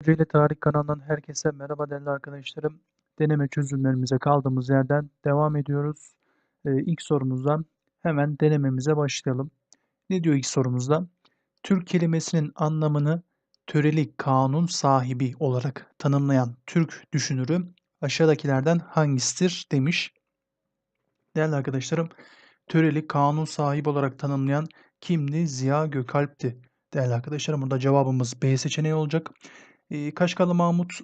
Kocaeli Tarih kanalından herkese merhaba değerli arkadaşlarım. Deneme çözümlerimize kaldığımız yerden devam ediyoruz. Ee, ilk sorumuzdan hemen denememize başlayalım. Ne diyor ilk sorumuzda? Türk kelimesinin anlamını töreli kanun sahibi olarak tanımlayan Türk düşünürü aşağıdakilerden hangisidir demiş. Değerli arkadaşlarım, töreli kanun sahibi olarak tanımlayan kimdi? Ziya Gökalp'ti. Değerli arkadaşlarım burada cevabımız B seçeneği olacak. Eee, Kaşgarlı Mahmut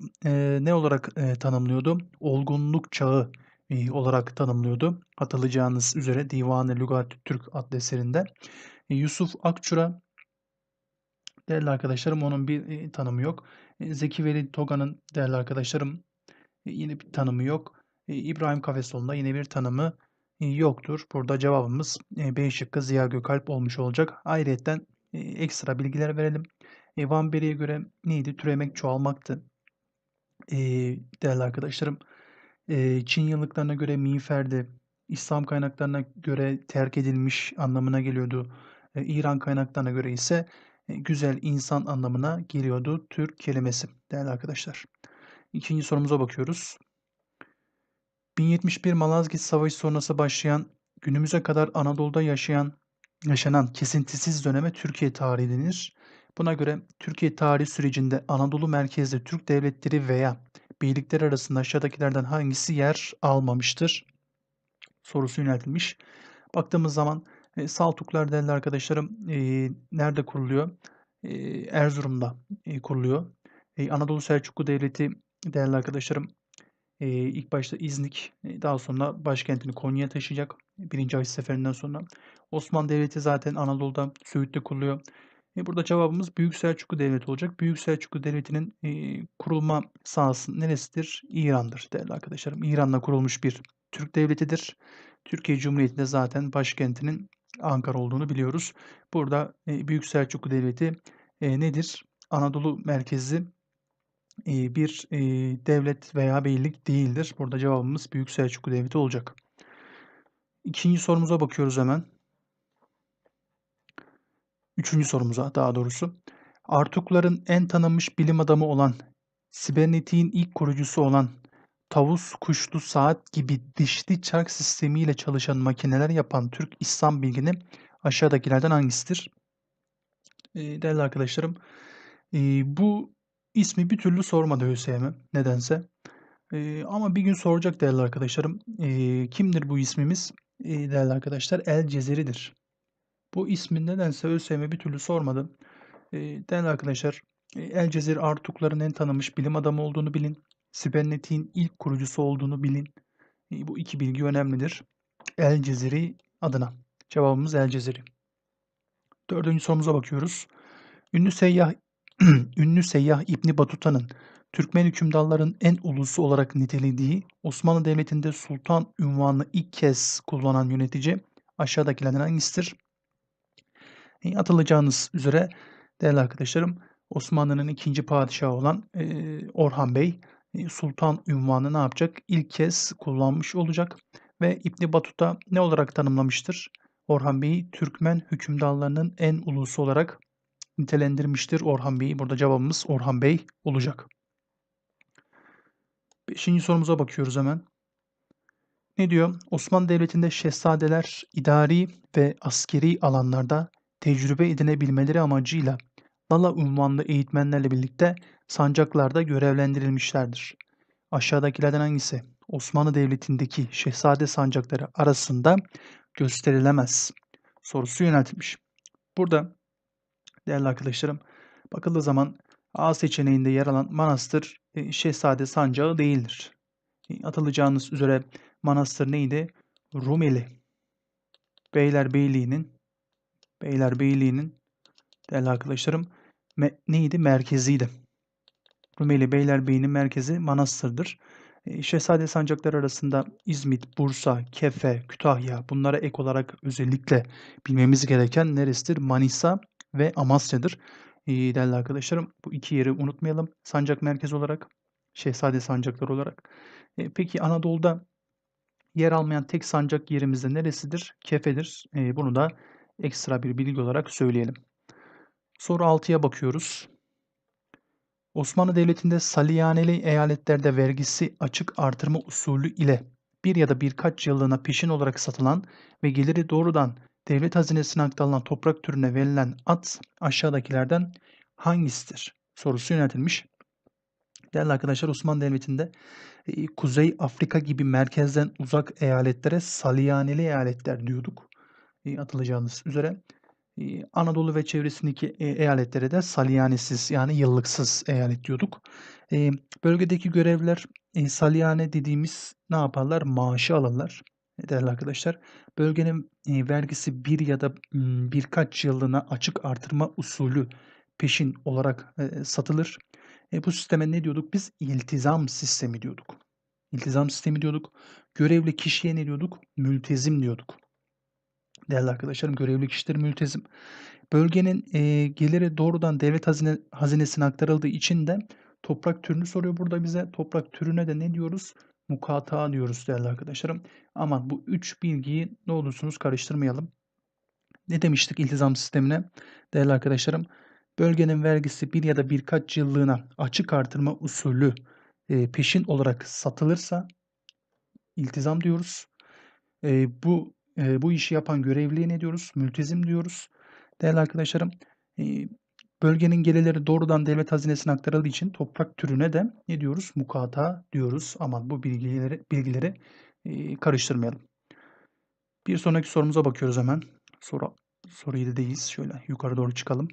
ne olarak tanımlıyordu? Olgunluk çağı olarak tanımlıyordu. Hatırlayacağınız üzere Divan-ı Lügat-ı Türk adlı eserinde. E, Yusuf Akçura değerli arkadaşlarım onun bir e, tanımı yok. E, Zeki Veli Toga'nın değerli arkadaşlarım e, yine bir tanımı yok. E, İbrahim Kafesoğlu'nda yine bir tanımı e, yoktur. Burada cevabımız e, B şıkkı Ziya Gökalp olmuş olacak. Ayrıyeten e, ekstra bilgiler verelim. E, Van Beri'ye göre neydi? Türemek çoğalmaktı. E, değerli arkadaşlarım. E, Çin yıllıklarına göre miğferdi. İslam kaynaklarına göre terk edilmiş anlamına geliyordu. E, İran kaynaklarına göre ise e, güzel insan anlamına geliyordu Türk kelimesi değerli arkadaşlar. İkinci sorumuza bakıyoruz. 1071 Malazgirt Savaşı sonrası başlayan günümüze kadar Anadolu'da yaşayan yaşanan kesintisiz döneme Türkiye tarihi denir. Buna göre Türkiye tarihi sürecinde Anadolu merkezli Türk devletleri veya beylikler arasında aşağıdakilerden hangisi yer almamıştır? Sorusu yöneltilmiş. Baktığımız zaman e, Saltuklar değerli arkadaşlarım e, nerede kuruluyor? E, Erzurum'da e, kuruluyor. E, Anadolu Selçuklu Devleti değerli arkadaşlarım e, ilk başta İznik e, daha sonra başkentini Konya'ya taşıyacak. Birinci Haçlı Seferinden sonra. Osmanlı Devleti zaten Anadolu'da Söğüt'te kuruluyor. E, burada cevabımız Büyük Selçuklu Devleti olacak. Büyük Selçuklu Devleti'nin e, kurulma sahası neresidir? İran'dır değerli arkadaşlarım. İran'da kurulmuş bir Türk devletidir. Türkiye Cumhuriyeti'nde zaten başkentinin Ankara olduğunu biliyoruz. Burada e, Büyük Selçuklu Devleti e, nedir? Anadolu merkezli e, bir e, devlet veya beylik değildir. Burada cevabımız Büyük Selçuklu Devleti olacak. İkinci sorumuza bakıyoruz hemen. Üçüncü sorumuza daha doğrusu. Artukların en tanınmış bilim adamı olan, sibernetiğin ilk kurucusu olan, tavus kuşlu saat gibi dişli çark sistemiyle çalışan makineler yapan Türk İslam bilgini aşağıdakilerden hangisidir? E, değerli arkadaşlarım, e, bu ismi bir türlü sormadı ÖSYM nedense. E, ama bir gün soracak değerli arkadaşlarım. E, kimdir bu ismimiz? E, değerli arkadaşlar El Cezeri'dir. Bu ismin nedense ÖSYM bir türlü sormadı. E, değerli arkadaşlar El Cezeri Artukların en tanınmış bilim adamı olduğunu bilin. Sibernetik'in ilk kurucusu olduğunu bilin. E, bu iki bilgi önemlidir. El Cezeri adına. Cevabımız El Cezeri. Dördüncü sorumuza bakıyoruz. Ünlü seyyah ünlü seyyah İbni Batuta'nın Türkmen hükümdarların en ulusu olarak nitelediği Osmanlı Devleti'nde sultan ünvanını ilk kez kullanan yönetici aşağıdakilerden hangisidir? E, hatırlayacağınız üzere değerli arkadaşlarım Osmanlı'nın ikinci padişahı olan e, Orhan Bey e, sultan ünvanını ne yapacak? İlk kez kullanmış olacak ve İbni Batuta ne olarak tanımlamıştır? Orhan Bey'i Türkmen hükümdarlarının en ulusu olarak nitelendirmiştir Orhan Bey'i. Burada cevabımız Orhan Bey olacak. Beşinci sorumuza bakıyoruz hemen. Ne diyor? Osmanlı Devleti'nde şehzadeler idari ve askeri alanlarda tecrübe edinebilmeleri amacıyla Lala unvanlı eğitmenlerle birlikte sancaklarda görevlendirilmişlerdir. Aşağıdakilerden hangisi Osmanlı Devleti'ndeki şehzade sancakları arasında gösterilemez sorusu yöneltilmiş. Burada değerli arkadaşlarım bakıldığı zaman A seçeneğinde yer alan manastır e, şehzade sancağı değildir. E, atılacağınız üzere manastır neydi? Rumeli. Beylerbeyliği'nin Beylerbeyliği'nin değerli arkadaşlarım me, neydi? Merkeziydi. Rumeli Beylerbeyi'nin merkezi manastırdır. E, Şehzade sancakları arasında İzmit, Bursa, Kefe, Kütahya bunlara ek olarak özellikle bilmemiz gereken neresidir? Manisa ve Amasya'dır. E, değerli arkadaşlarım bu iki yeri unutmayalım. Sancak merkezi olarak, Şehzade sancakları olarak. E, peki Anadolu'da yer almayan tek sancak yerimizde neresidir? Kefe'dir. Bunu da ekstra bir bilgi olarak söyleyelim. Soru 6'ya bakıyoruz. Osmanlı Devleti'nde salyaneli eyaletlerde vergisi açık artırma usulü ile bir ya da birkaç yıllığına peşin olarak satılan ve geliri doğrudan devlet hazinesine aktarılan toprak türüne verilen at aşağıdakilerden hangisidir? Sorusu yöneltilmiş. Değerli arkadaşlar Osmanlı Devleti'nde e, Kuzey Afrika gibi merkezden uzak eyaletlere salyaneli eyaletler diyorduk. E, atılacağınız üzere. E, Anadolu ve çevresindeki e, eyaletlere de salyanesiz yani yıllıksız eyalet diyorduk. Bölgedeki görevler salyane dediğimiz ne yaparlar? Maaşı alırlar değerli arkadaşlar. Bölgenin vergisi bir ya da birkaç yıllığına açık artırma usulü peşin olarak satılır. Bu sisteme ne diyorduk? Biz iltizam sistemi diyorduk. İltizam sistemi diyorduk. Görevli kişiye ne diyorduk? Mültezim diyorduk. Değerli arkadaşlarım görevli kişiler mültezim. Bölgenin e, geliri doğrudan devlet hazine, hazinesine aktarıldığı için de toprak türünü soruyor burada bize. Toprak türüne de ne diyoruz? Mukata diyoruz değerli arkadaşlarım. Ama bu üç bilgiyi ne olursunuz karıştırmayalım. Ne demiştik iltizam sistemine? Değerli arkadaşlarım bölgenin vergisi bir ya da birkaç yıllığına açık artırma usulü e, peşin olarak satılırsa iltizam diyoruz. E, bu e, bu işi yapan görevliye ne diyoruz? Mültezim diyoruz. Değerli arkadaşlarım e, bölgenin gelirleri doğrudan devlet hazinesine aktarıldığı için toprak türüne de ne diyoruz? Mukata diyoruz. Ama bu bilgileri bilgileri e, karıştırmayalım. Bir sonraki sorumuza bakıyoruz hemen. Soru soru 7'deyiz. Şöyle yukarı doğru çıkalım.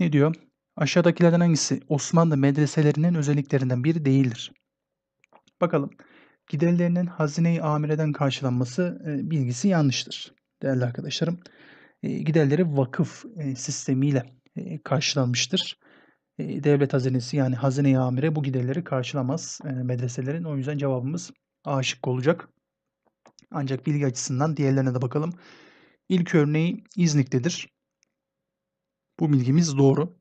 Ne diyor? Aşağıdakilerden hangisi Osmanlı medreselerinin özelliklerinden biri değildir? Bakalım. Giderlerinin hazine-i amireden karşılanması e, bilgisi yanlıştır. Değerli arkadaşlarım. E, giderleri vakıf e, sistemiyle e, karşılanmıştır. Devlet hazinesi yani hazine-i amire bu giderleri karşılamaz medreselerin. O yüzden cevabımız A şıkkı olacak. Ancak bilgi açısından diğerlerine de bakalım. İlk örneği İznik'tedir. Bu bilgimiz doğru.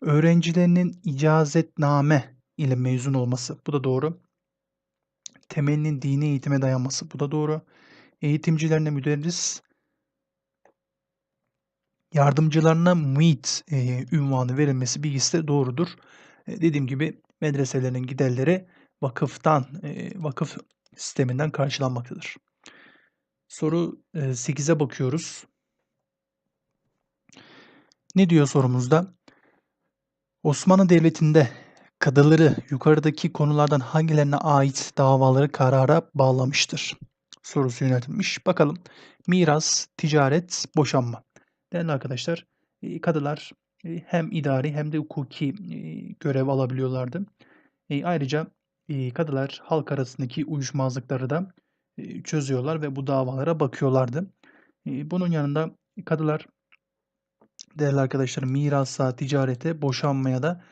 Öğrencilerinin icazetname ile mezun olması. Bu da doğru. Temelinin dini eğitime dayanması. Bu da doğru. Eğitimcilerine müderris, yardımcılarına muit e, ünvanı verilmesi bilgisi de doğrudur. E, dediğim gibi medreselerin giderleri vakıftan, e, vakıf sisteminden karşılanmaktadır. Soru e, 8'e bakıyoruz. Ne diyor sorumuzda? Osmanlı Devleti'nde kadıları yukarıdaki konulardan hangilerine ait davaları karara bağlamıştır? Sorusu yöneltilmiş. Bakalım. Miras, ticaret, boşanma. Değerli arkadaşlar, e, kadılar e, hem idari hem de hukuki e, görev alabiliyorlardı. Ayrıca kadılar halk arasındaki uyuşmazlıkları da çözüyorlar ve bu davalara bakıyorlardı. Bunun yanında kadılar değerli arkadaşlar mirasa, ticarete, boşanmaya da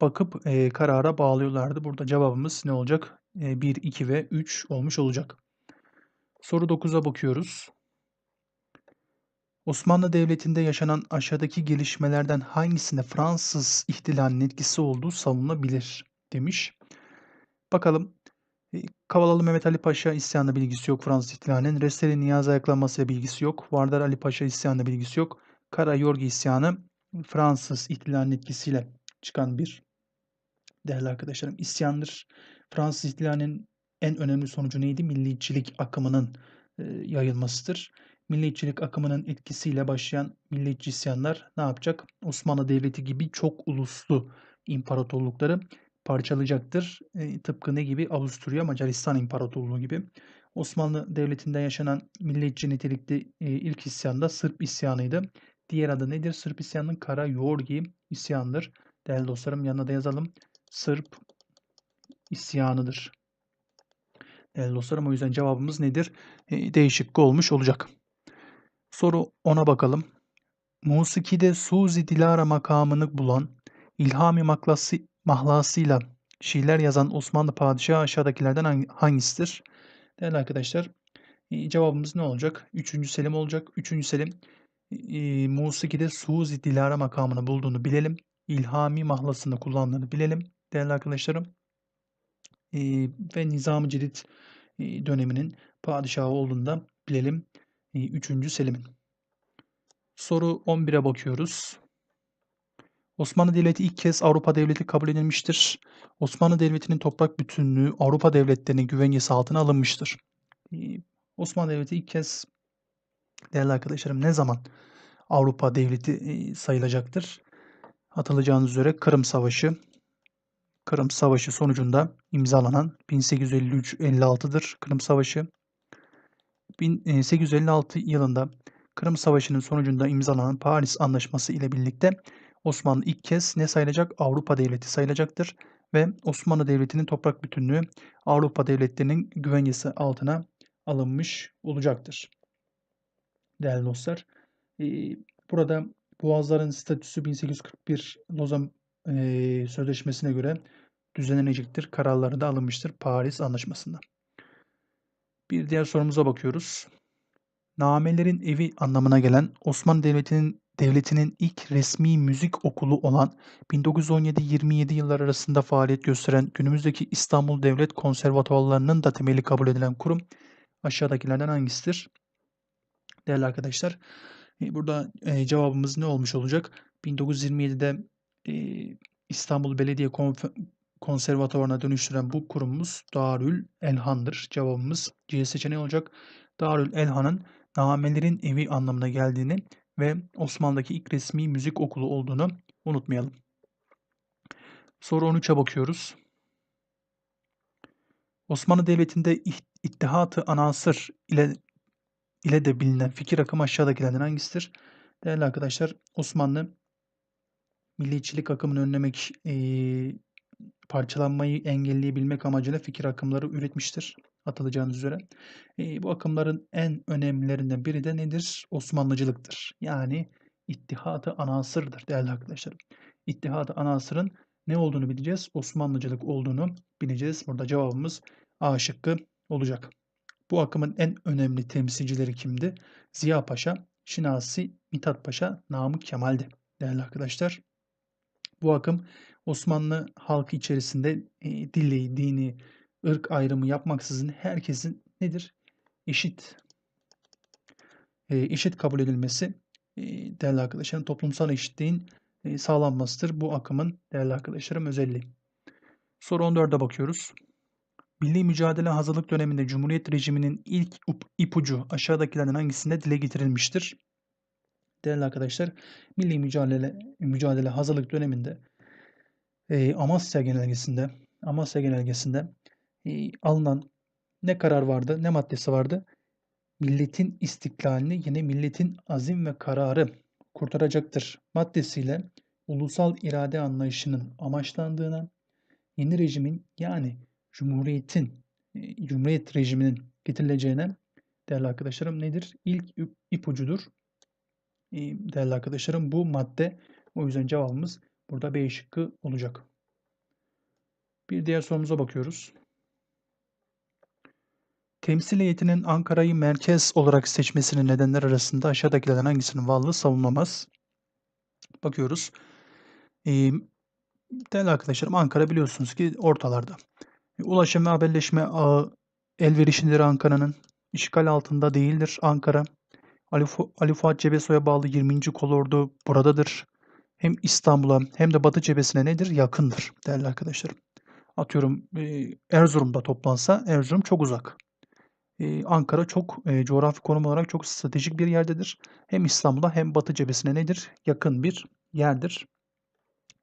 bakıp karara bağlıyorlardı. Burada cevabımız ne olacak? 1, 2 ve 3 olmuş olacak. Soru 9'a bakıyoruz. Osmanlı Devleti'nde yaşanan aşağıdaki gelişmelerden hangisinde Fransız ihtilalinin etkisi olduğu savunulabilir demiş. Bakalım. E, Kavalalı Mehmet Ali Paşa isyanı bilgisi yok Fransız ihtilalinin. Resteli Niyazi ayaklanmasıyla bilgisi yok. Vardar Ali Paşa isyanı bilgisi yok. Kara Yorgi isyanı Fransız ihtilalinin etkisiyle çıkan bir değerli arkadaşlarım isyandır. Fransız ihtilalinin en önemli sonucu neydi? Milliyetçilik akımının e, yayılmasıdır milliyetçilik akımının etkisiyle başlayan milliyetçi isyanlar ne yapacak? Osmanlı Devleti gibi çok uluslu imparatorlukları parçalayacaktır. E, tıpkı ne gibi? Avusturya Macaristan İmparatorluğu gibi. Osmanlı Devleti'nde yaşanan milliyetçi nitelikli e, ilk isyan da Sırp isyanıydı. Diğer adı nedir? Sırp isyanının Kara Yorgi isyanıdır. Değerli dostlarım yanına da yazalım. Sırp isyanıdır. Değerli dostlarım o yüzden cevabımız nedir? E, değişik olmuş olacak. Soru 10'a bakalım. Musiki'de Suzi Dilara makamını bulan İlhami maklası, mahlasıyla şiirler yazan Osmanlı padişahı aşağıdakilerden hangisidir? Değerli arkadaşlar e, cevabımız ne olacak? Üçüncü Selim olacak. Üçüncü Selim e, Musiki'de Suzi Dilara makamını bulduğunu bilelim. İlhami mahlasını kullandığını bilelim. Değerli arkadaşlarım e, ve Nizam-ı Cedid e, döneminin padişahı olduğunu da bilelim. 3. Selim'in. Soru 11'e bakıyoruz. Osmanlı Devleti ilk kez Avrupa Devleti kabul edilmiştir. Osmanlı Devleti'nin toprak bütünlüğü Avrupa devletlerinin güvencesi altına alınmıştır. Eee, Osmanlı Devleti ilk kez değerli arkadaşlarım ne zaman Avrupa Devleti eee, sayılacaktır? Hatırlayacağınız üzere Kırım Savaşı. Kırım Savaşı sonucunda imzalanan 1853-56'dır Kırım Savaşı. 1856 yılında Kırım Savaşı'nın sonucunda imzalanan Paris Anlaşması ile birlikte Osmanlı ilk kez ne sayılacak? Avrupa Devleti sayılacaktır ve Osmanlı Devleti'nin toprak bütünlüğü Avrupa devletlerinin güvencesi altına alınmış olacaktır. Değerli dostlar, burada Boğazların statüsü 1841 Lozan Sözleşmesi'ne göre düzenlenecektir. Kararları da alınmıştır Paris Anlaşması'nda. Bir diğer sorumuza bakıyoruz. Namelerin evi anlamına gelen Osmanlı Devleti'nin devletinin ilk resmi müzik okulu olan 1917-27 yıllar arasında faaliyet gösteren günümüzdeki İstanbul Devlet Konservatuvarlarının da temeli kabul edilen kurum aşağıdakilerden hangisidir? Değerli arkadaşlar, burada cevabımız ne olmuş olacak? 1927'de İstanbul Belediye Konservatuvarına dönüştüren bu kurumumuz Darül Elhan'dır. Cevabımız C seçeneği olacak. Darül Elhan'ın namelerin evi anlamına geldiğini ve Osmanlı'daki ilk resmi müzik okulu olduğunu unutmayalım. Soru 13'e bakıyoruz. Osmanlı Devleti'nde İttihat-ı Anasır ile ile de bilinen fikir akımı aşağıdakilerden hangisidir? Değerli arkadaşlar, Osmanlı milliyetçilik akımını önlemek, e, parçalanmayı engelleyebilmek amacıyla fikir akımları üretmiştir hatırlayacağınız üzere. Bu akımların en önemlilerinden biri de nedir? Osmanlıcılıktır. Yani ittihat-ı anasırdır değerli arkadaşlarım. İttihat-ı anasırın ne olduğunu bileceğiz. Osmanlıcılık olduğunu bileceğiz. Burada cevabımız A şıkkı olacak. Bu akımın en önemli temsilcileri kimdi? Ziya Paşa, Şinasi, Mithat Paşa, Namık Kemal'di değerli arkadaşlar. Bu akım Osmanlı halkı içerisinde e, dili, dini, ırk ayrımı yapmaksızın herkesin nedir? Eşit e, eşit kabul edilmesi e, değerli arkadaşlarım toplumsal eşitliğin e, sağlanmasıdır. Bu akımın değerli arkadaşlarım özelliği. Soru 14'e bakıyoruz. Milli mücadele hazırlık döneminde Cumhuriyet rejiminin ilk ipucu aşağıdakilerden hangisinde dile getirilmiştir? Değerli arkadaşlar, milli mücadele mücadele hazırlık döneminde e, Amasya genelgesinde Amasya genelgesinde e, alınan ne karar vardı, ne maddesi vardı? Milletin istiklalini yine milletin azim ve kararı kurtaracaktır maddesiyle ulusal irade anlayışının amaçlandığına, yeni rejimin yani Cumhuriyet'in, e, Cumhuriyet rejiminin getirileceğine değerli arkadaşlarım nedir? İlk ipucudur. E, değerli arkadaşlarım bu madde o yüzden cevabımız burada B şıkkı olacak. Bir diğer sorumuza bakıyoruz. Temsil heyetinin Ankara'yı merkez olarak seçmesinin nedenler arasında aşağıdakilerden hangisinin varlığı savunulmaz? Bakıyoruz. Ee, değerli arkadaşlarım Ankara biliyorsunuz ki ortalarda. Ulaşım ve haberleşme ağı elverişlidir Ankara'nın. İşgal altında değildir Ankara. Ali, Fu Ali Fuat Cebesoy'a bağlı 20. Kolordu buradadır. Hem İstanbul'a hem de Batı cephesine nedir? Yakındır değerli arkadaşlarım. Atıyorum Erzurum'da toplansa Erzurum çok uzak. Ankara çok e, coğrafi konum olarak çok stratejik bir yerdedir. Hem İstanbul'a hem Batı cephesine nedir? Yakın bir yerdir.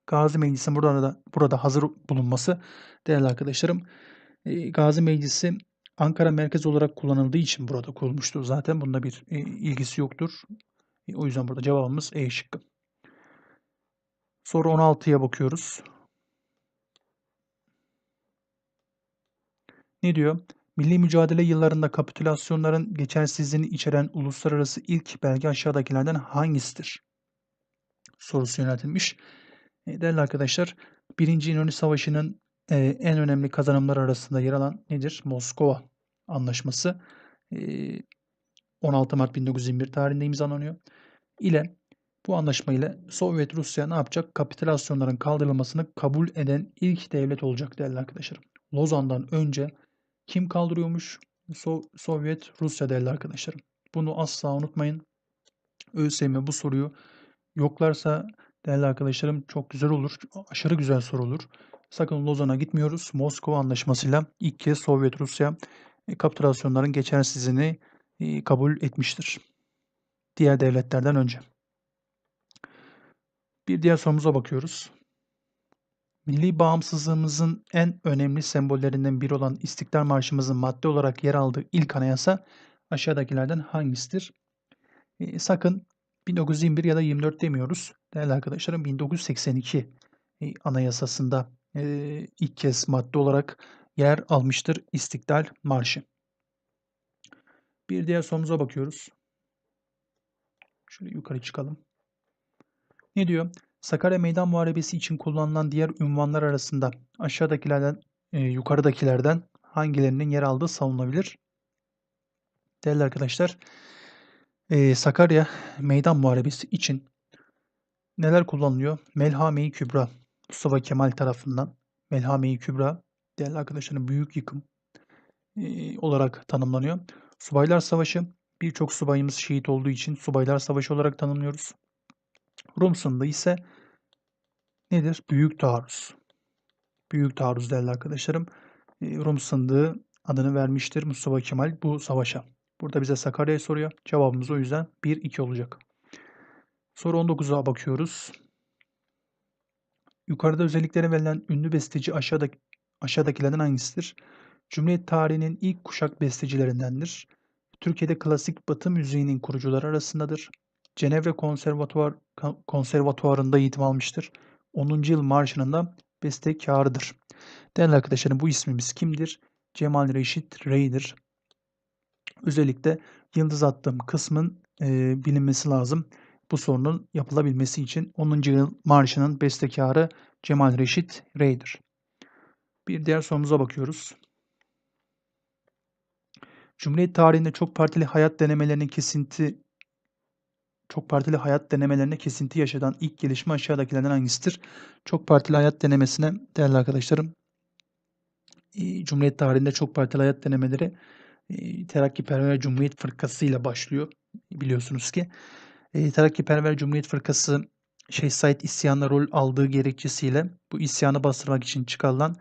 Gazi Meclisi'nin burada da burada hazır bulunması değerli arkadaşlarım. E, Gazi Meclisi Ankara merkez olarak kullanıldığı için burada kurulmuştur. Zaten bunda bir e, ilgisi yoktur. E, o yüzden burada cevabımız E şıkkı. Soru 16'ya bakıyoruz. Ne diyor? Milli mücadele yıllarında kapitülasyonların geçersizliğini içeren uluslararası ilk belge aşağıdakilerden hangisidir? Sorusu yöneltilmiş. E, değerli arkadaşlar, 1. İnönü Savaşı'nın e, en önemli kazanımlar arasında yer alan nedir? Moskova Anlaşması. E, 16 Mart 1921 tarihinde imzalanıyor. İle bu anlaşma ile Sovyet Rusya ne yapacak? Kapitülasyonların kaldırılmasını kabul eden ilk devlet olacak değerli arkadaşlarım. Lozan'dan önce kim kaldırıyormuş? So Sovyet Rusya değerli arkadaşlarım. Bunu asla unutmayın. ÖSYM bu soruyu yoklarsa Değerli arkadaşlarım çok güzel olur. Aşırı güzel soru olur. Sakın Lozan'a gitmiyoruz. Moskova Anlaşması'yla ilk kez Sovyet Rusya e, kapitülasyonların geçersizliğini e, kabul etmiştir. Diğer devletlerden önce. Bir diğer sorumuza bakıyoruz. Milli bağımsızlığımızın en önemli sembollerinden biri olan İstiklal Marşımızın madde olarak yer aldığı ilk anayasa aşağıdakilerden hangisidir? E, sakın 1921 ya da 24 demiyoruz. Değerli arkadaşlarım 1982 e, anayasasında e, ilk kez madde olarak yer almıştır İstiklal Marşı. Bir diğer sorumuza bakıyoruz. Şöyle yukarı çıkalım. Ne diyor? Sakarya Meydan Muharebesi için kullanılan diğer ünvanlar arasında aşağıdakilerden, e, yukarıdakilerden hangilerinin yer aldığı savunulabilir? Değerli arkadaşlar, e, Sakarya Meydan Muharebesi için neler kullanılıyor? Melhame-i Kübra, Mustafa Kemal tarafından Melhame-i Kübra, değerli arkadaşlarım büyük yıkım e, olarak tanımlanıyor. Subaylar Savaşı, birçok subayımız şehit olduğu için Subaylar Savaşı olarak tanımlıyoruz. Rum sınırında ise nedir? Büyük taarruz. Büyük taarruz değerli arkadaşlarım. E, Rum sındığı adını vermiştir Mustafa Kemal bu savaşa. Burada bize Sakarya'yı soruyor. Cevabımız o yüzden 1-2 olacak. Soru 19'a bakıyoruz. Yukarıda özelliklere verilen ünlü besteci aşağıdaki, aşağıdakilerden hangisidir? Cumhuriyet tarihinin ilk kuşak bestecilerindendir. Türkiye'de klasik batı müziğinin kurucuları arasındadır. Cenevre Konservatuvar, Konservatuvarı'nda eğitim almıştır. 10. yıl marşının da bestekarıdır. Değerli arkadaşlarım bu ismimiz kimdir? Cemal Reşit Rey'dir. Özellikle yıldız attığım kısmın e, bilinmesi lazım. Bu sorunun yapılabilmesi için 10. yıl marşının bestekarı Cemal Reşit Rey'dir. Bir diğer sorumuza bakıyoruz. Cumhuriyet tarihinde çok partili hayat denemelerinin kesinti çok partili hayat denemelerine kesinti yaşadan ilk gelişme aşağıdakilerden hangisidir? Çok partili hayat denemesine değerli arkadaşlarım Cumhuriyet tarihinde çok partili hayat denemeleri Terakkiperver Cumhuriyet Fırkası ile başlıyor. Biliyorsunuz ki Terakkiperver Cumhuriyet Fırkası Şeyh Said isyanına rol aldığı gerekçesiyle bu isyanı bastırmak için çıkarılan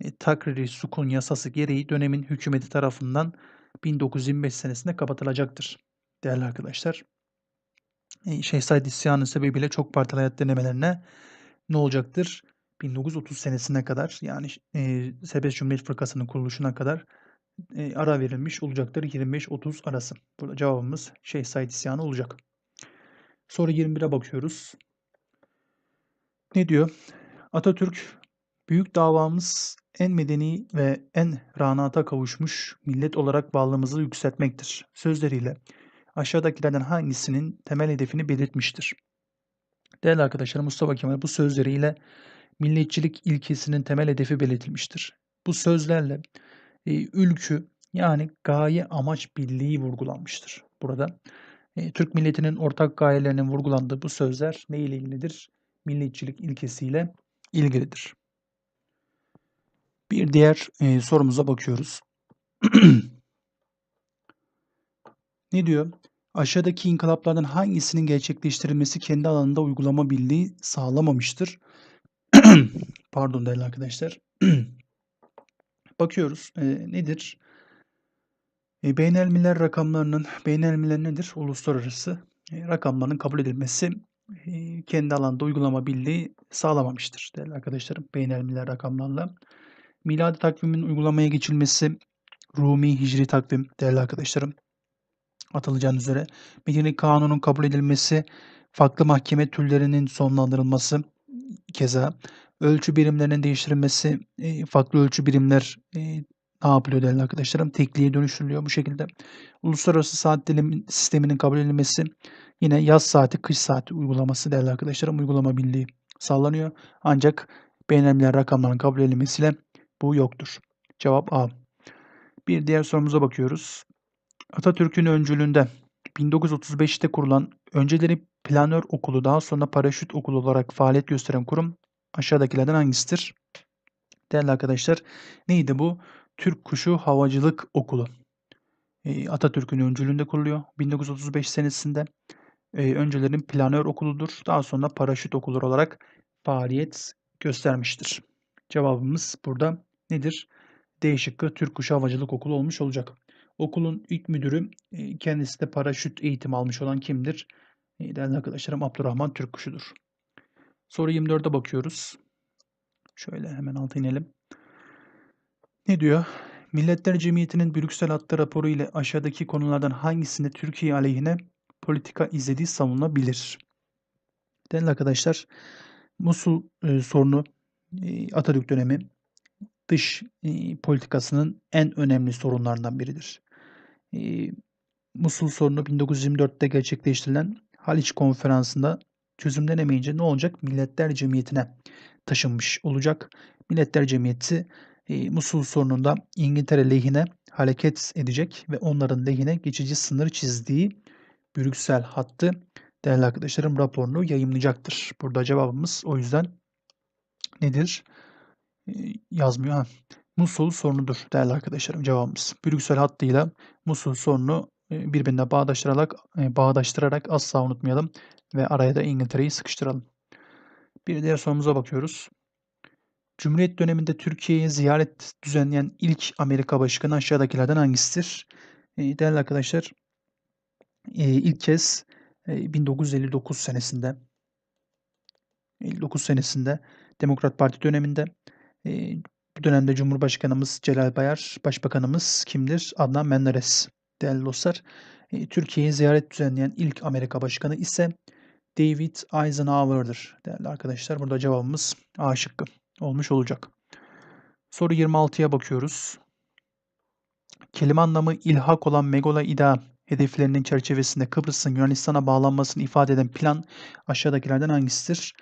e, Takriri Sukun yasası gereği dönemin hükümeti tarafından 1925 senesinde kapatılacaktır. Değerli arkadaşlar. E, Şeyh Said isyanı sebebiyle çok partili hayat denemelerine ne olacaktır? 1930 senesine kadar yani e, Serbest Cumhuriyet Fırkası'nın kuruluşuna kadar e, ara verilmiş olacaktır. 25-30 arası. Burada cevabımız Şeyh Said isyanı olacak. Soru 21'e bakıyoruz. Ne diyor? Atatürk büyük davamız en medeni ve en ranata kavuşmuş millet olarak varlığımızı yükseltmektir. Sözleriyle aşağıdakilerden hangisinin temel hedefini belirtmiştir? Değerli arkadaşlar Mustafa Kemal bu sözleriyle milliyetçilik ilkesinin temel hedefi belirtilmiştir. Bu sözlerle e, ülkü yani gaye amaç birliği vurgulanmıştır. Burada e, Türk milletinin ortak gayelerinin vurgulandığı bu sözler ne ile ilgilidir? Milliyetçilik ilkesiyle ilgilidir. Bir diğer e, sorumuza bakıyoruz. ne diyor? Aşağıdaki inkılaplardan hangisinin gerçekleştirilmesi kendi alanında uygulama birliği sağlamamıştır? Pardon değerli arkadaşlar. Bakıyoruz. E, nedir? E, beynelmiler rakamlarının, beynelmiler nedir? Uluslararası e, rakamların kabul edilmesi e, kendi alanda uygulama birliği sağlamamıştır değerli arkadaşlarım. Beynelmiler rakamlarla. Miladi takvimin uygulamaya geçilmesi Rumi Hicri takvim değerli arkadaşlarım atılacağınız üzere. Medeni Kanun'un kabul edilmesi, farklı mahkeme türlerinin sonlandırılması keza ölçü birimlerinin değiştirilmesi, e, farklı ölçü birimler e, ne yapılıyor değerli arkadaşlarım? Tekliğe dönüştürülüyor bu şekilde. Uluslararası saat dilim sisteminin kabul edilmesi, yine yaz saati, kış saati uygulaması değerli arkadaşlarım uygulama birliği sağlanıyor. Ancak beğenilen rakamların kabul edilmesiyle bu yoktur. Cevap A. Bir diğer sorumuza bakıyoruz. Atatürk'ün öncülüğünde 1935'te kurulan önceleri planör okulu daha sonra paraşüt okulu olarak faaliyet gösteren kurum aşağıdakilerden hangisidir? Değerli arkadaşlar neydi bu? Türk Kuşu Havacılık Okulu. Atatürk'ün öncülüğünde kuruluyor 1935 senesinde. Eee, öncelerin planör okuludur. Daha sonra paraşüt okulu olarak faaliyet göstermiştir. Cevabımız burada nedir? D şıkkı Türk Kuşu Havacılık Okulu olmuş olacak. Okulun ilk müdürü e, kendisi de paraşüt eğitimi almış olan kimdir? E, Değerli arkadaşlarım Abdurrahman Türkkuşu'dur. Soru 24'e bakıyoruz. Şöyle hemen alta inelim. Ne diyor? Milletler Cemiyeti'nin Brüksel hattı raporu ile aşağıdaki konulardan hangisinde Türkiye aleyhine politika izlediği savunulabilir? Değerli arkadaşlar, Musul e, sorunu e, Atatürk dönemi dış e, politikasının en önemli sorunlarından biridir. E, Musul sorunu 1924'te gerçekleştirilen Haliç Konferansı'nda çözümlenemeyince ne olacak? Milletler Cemiyeti'ne taşınmış olacak. Milletler Cemiyeti e, Musul sorununda İngiltere lehine hareket edecek ve onların lehine geçici sınır çizdiği Brüksel hattı değerli arkadaşlarım raporunu yayımlayacaktır. Burada cevabımız o yüzden nedir? E, yazmıyor. Ha. Musul sorunudur değerli arkadaşlarım cevabımız. Brüksel hattıyla Musul sorunu e, birbirine bağdaştırarak e, bağdaştırarak asla unutmayalım ve araya da İngiltere'yi sıkıştıralım. Bir diğer sorumuza bakıyoruz. Cumhuriyet döneminde Türkiye'ye ziyaret düzenleyen ilk Amerika Başkanı aşağıdakilerden hangisidir? E, değerli arkadaşlar, e, ilk kez e, 1959 senesinde 59 senesinde Demokrat Parti döneminde e, bu dönemde Cumhurbaşkanımız Celal Bayar, Başbakanımız kimdir? Adnan Menderes. Değerli dostlar, e, Türkiye'ye ziyaret düzenleyen ilk Amerika Başkanı ise David Eisenhower'dır. Değerli arkadaşlar, burada cevabımız A şıkkı olmuş olacak. Soru 26'ya bakıyoruz. Kelime anlamı ilhak olan Megola İda hedeflerinin çerçevesinde Kıbrıs'ın Yunanistan'a bağlanmasını ifade eden plan aşağıdakilerden hangisidir?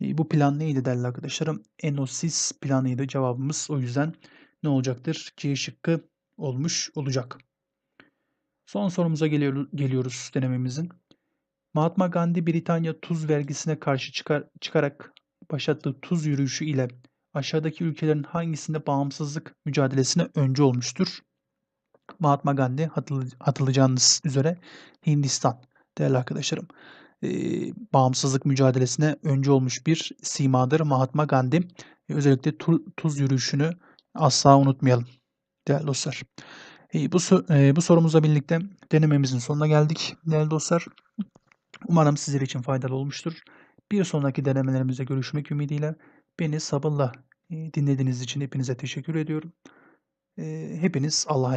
E, bu plan neydi değerli arkadaşlarım? Enosis planıydı cevabımız. O yüzden ne olacaktır? C şıkkı olmuş olacak. Son sorumuza geliyor, geliyoruz denememizin. Mahatma Gandhi Britanya tuz vergisine karşı çıkar, çıkarak başlattığı tuz yürüyüşü ile aşağıdaki ülkelerin hangisinde bağımsızlık mücadelesine öncü olmuştur? Mahatma Gandhi hatırlayacağınız üzere Hindistan değerli arkadaşlarım. Ee, bağımsızlık mücadelesine öncü olmuş bir simadır Mahatma Gandhi. Özellikle tu, tuz yürüyüşünü asla unutmayalım değerli dostlar. Ee, bu, e, bu sorumuzla birlikte denememizin sonuna geldik değerli dostlar. Umarım sizler için faydalı olmuştur. Bir sonraki denemelerimizde görüşmek ümidiyle beni sabırla dinlediğiniz için hepinize teşekkür ediyorum. Hepiniz Allah'a